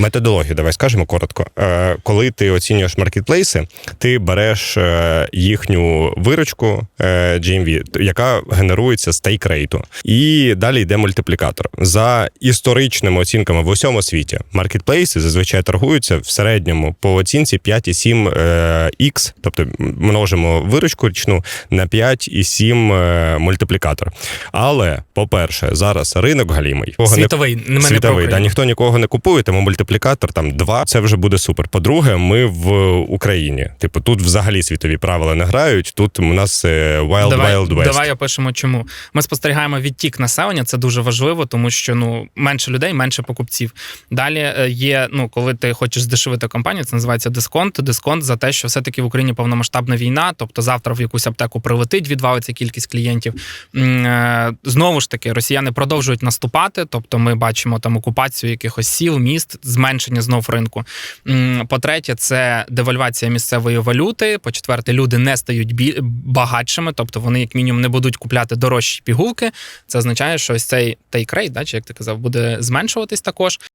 Методологію, давай скажемо коротко. Е, Коли ти оцінюєш маркетплейси, ти береш е, їхню виручку е, GMV, яка генерується з тейк-рейту. І далі йде мультиплікатор. За історичними оцінками в усьому світі маркетплейси зазвичай торгуються в середньому по оцінці 5,7 е, X, тобто множимо виручку річну на 5,7 е, мультиплікатор. Але, по-перше, зараз ринок галімий. Світовий, не світовий, да, ніхто нікого не купує, тому мультиплікатор там 2, це вже буде супер. По-друге, ми в Україні. Типу, тут взагалі світові правила не грають. Тут у нас е, Wild давай, Wild West. давай опишемо, чому ми спостерігаємо відтік населення. Це дуже важливо, тому що ну менше людей, менше покупців. Далі е, є. Ну, коли ти хочеш здешевити компанію, це називається дисконт. Дисконт за те, що все-таки в Україні повномасштабна війна, тобто завтра в якусь аптеку прилетить, відвалиться кількість клієнтів. Е, Знову ж таки, росіяни продовжують наступати. Тобто, ми бачимо там окупацію якихось сіл, міст, зменшення знов ринку. По-третє, це девальвація місцевої валюти. По-четверте, люди не стають багатшими, тобто вони, як мінімум, не будуть купляти дорожчі пігулки. Це означає, що ось цей тейкрейт, да, чи як ти казав, буде зменшуватись також.